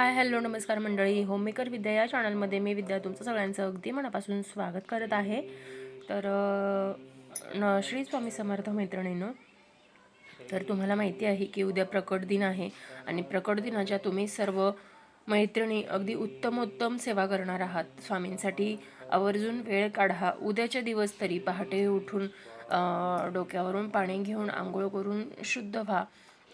Hi hello नमस्कार मंडळी. Homemaker विद्या या चॅनलमध्ये मी विद्या तुमचं सगळ्यांचं अगदी मनापासून स्वागत करत आहे. तर न श्री स्वामी समर्थ मैत्रिणीनं तर तुम्हाला माहिती आहे की उद्या प्रकट दिन आहे आणि प्रकट दिनाच्या तुम्ही सर्व मैत्रिणी अगदी उत्तमोत्तम सेवा करणार आहात. स्वामींसाठी आवर्जून वेळ काढा. उद्याच्या दिवस तरी पहाटे उठून डोक्यावरून पाणी घेऊन आंघोळ करून शुद्ध व्हा.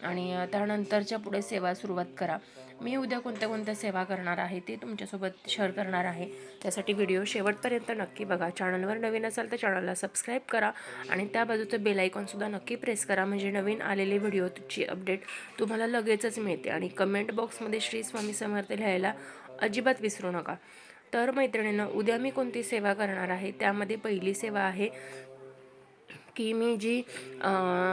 आणि त्यानंतरच्या पुढे सेवा सुरुवात करा. मी उद्या कोणत्या कोणत्या सेवा करणार आहे ते तुमच्यासोबत शेअर करणार आहे. त्यासाठी व्हिडिओ शेवटपर्यंत नक्की बघा. चॅनलवर नवीन असाल तर चॅनलला सबस्क्राईब करा आणि त्या बाजूचं बेल आयकॉनसुद्धा नक्की प्रेस करा. म्हणजे नवीन आलेले व्हिडिओची अपडेट तुम्हाला लगेचच मिळते आणि कमेंट बॉक्समध्ये श्री स्वामी समर्थ लिहायला अजिबात विसरू नका. तर मैत्रिणींना उद्या मी कोणती सेवा करणार आहे? त्यामध्ये पहिली सेवा आहे की मी जी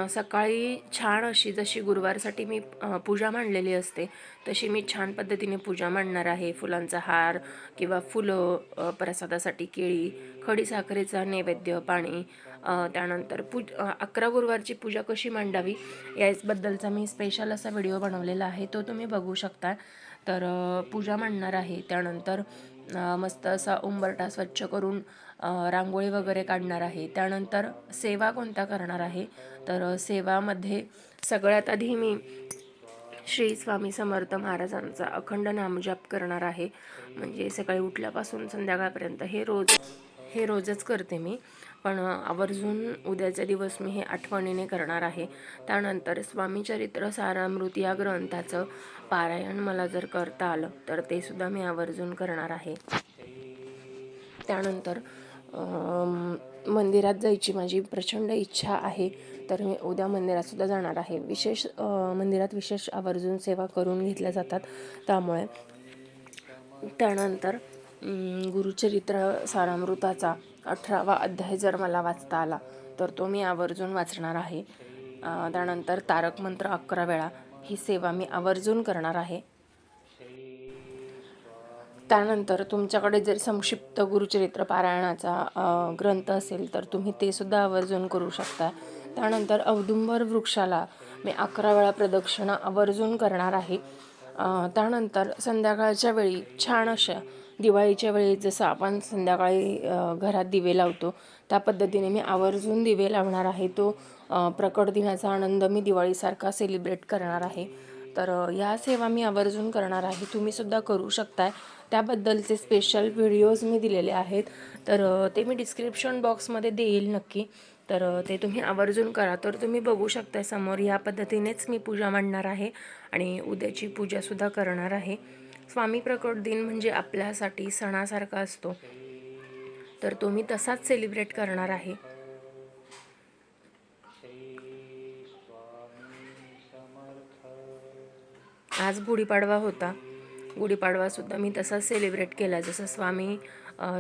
सकाळी छान अशी जशी गुरुवारसाठी मी पूजा मांडलेली असते तशी मी छान पद्धतीने पूजा मांडणार आहे. फुलांचा हार किंवा फुलं प्रसादासाठी केळी खडीसाखरेचा नैवेद्य पाणी त्यानंतर पूज अकरा गुरुवारची पूजा कशी मांडावी याबद्दलचा मी स्पेशल असा व्हिडिओ बनवलेला आहे. तो तुम्ही बघू शकता. तर पूजा मांडणार आहे. त्यानंतर मस्त असा उंबरटा स्वच्छ करून रांगोळी वगैरे काढणार आहे. त्यानंतर सेवा कोणत्या करणार आहे? तर सेवामध्ये सगळ्यात आधी मी श्री स्वामी समर्थ महाराजांचा अखंड नामजप करणार आहे. म्हणजे सकाळी उठल्यापासून संध्याकाळपर्यंत हे रोज हे रोजच करते मी. पण आवर्जून उद्याचा दिवस मी हे आठवणीने करणार आहे. त्यानंतर स्वामी चरित्र सारामृत या ग्रंथाचं पारायण मला जर करता आलं तर ते सुद्धा मी आवर्जून करणार आहे. त्यानंतर मंदिरात जायची माझी प्रचंड इच्छा आहे तर मी उद्या मंदिरातसुद्धा जाणार आहे. विशेष मंदिरात विशेष आवर्जून सेवा करून घेतल्या जातात त्यामुळे. त्यानंतर गुरुचरित्र सारामृताचा अठरावा अध्याय जर मला वाचता आला तर तो मी आवर्जून वाचणार आहे. त्यानंतर तारक मंत्र अकरा वेळा ही सेवा मी आवर्जून करणार आहे. त्यानंतर तुमच्याकडे जर संक्षिप्त गुरुचरित्र पारायणाचा ग्रंथ असेल तर तुम्ही ते सुद्धा आवर्जून करू शकता. त्यानंतर औदुंबर वृक्षाला मी अकरा वेळा प्रदक्षिणा आवर्जून करणार आहे. त्यानंतर संध्याकाळच्या वेळी छान अशा दिवाळीच्या वेळी जसं आपण संध्याकाळी घरात दिवे लावतो त्या पद्धतीने मी आवर्जून दिवे लावणार आहे. तो प्रकट दिनाचा आनंद मी दिवाळीसारखा सेलिब्रेट करणार आहे. तर या सेवा मी आवर्जून करणार आहे. तुम्हीसुद्धा करू शकताय. त्याबद्दलचे स्पेशल व्हिडिओज मी दिलेले आहेत. तर ते मी डिस्क्रिप्शन बॉक्समध्ये देईल नक्की. तर ते तुम्ही आवर्जून करा. तर तुम्ही बघू शकता समोर या पद्धतीनेच मी पूजा मांडणार आहे आणि उद्याची पूजासुद्धा करणार आहे. स्वामी प्रकट दिन म्हणजे आपल्यासाठी सणासारखा असतो. तर तो मी तसाच सेलिब्रेट करणार आहे. आज गुढीपाडवा होता. गुढीपाडवासुद्धा मी तसाच सेलिब्रेट केला जसं स्वामी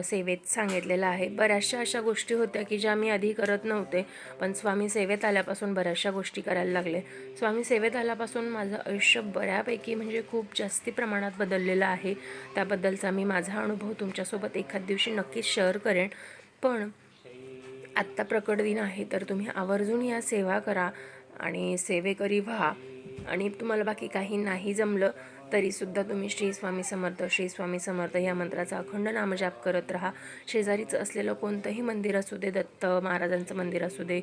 सेवेत सांगितलेलं आहे. बऱ्याचशा अशा गोष्टी होत्या की ज्या मी आधी करत नव्हते पण स्वामी सेवेत आल्यापासून बऱ्याचशा गोष्टी करायला लागले. स्वामी सेवेत आल्यापासून माझं आयुष्य बऱ्यापैकी म्हणजे खूप जास्ती प्रमाणात बदललेलं आहे. त्याबद्दलचा मी माझा अनुभव तुमच्यासोबत एखाद दिवशी नक्कीच शेअर करेन. पण आत्ता प्रकट दिन आहे तर तुम्ही आवर्जून या सेवा करा आणि सेवेकरी व्हा. आणि तुम्हाला बाकी काही नाही जमलं तरीसुद्धा तुम्ही श्री स्वामी समर्थ श्री स्वामी समर्थ या मंत्राचा अखंड नामजाप करत राहा. शेजारीचं असलेलं कोणतंही मंदिर असू दे दत्त महाराजांचं मंदिर असू दे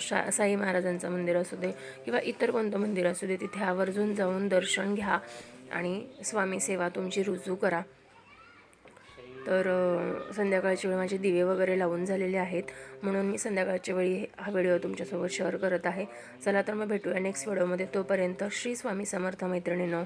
शा साई महाराजांचं मंदिर असू दे किंवा इतर कोणतं मंदिर असू दे तिथे आवर्जून जाऊन दर्शन घ्या आणि स्वामी सेवा तुमची रुजू करा. तर संध्याकाळच्या वेळी माझे दिवे वगैरे लावून झालेले आहेत. म्हणून मी संध्याकाळच्या वेळी हा व्हिडिओ तुमच्यासोबत शेअर करत आहे. चला तर मग भेटूया नेक्स्ट व्हिडिओमध्ये. तोपर्यंत श्री स्वामी समर्थ मैत्रिणीनो.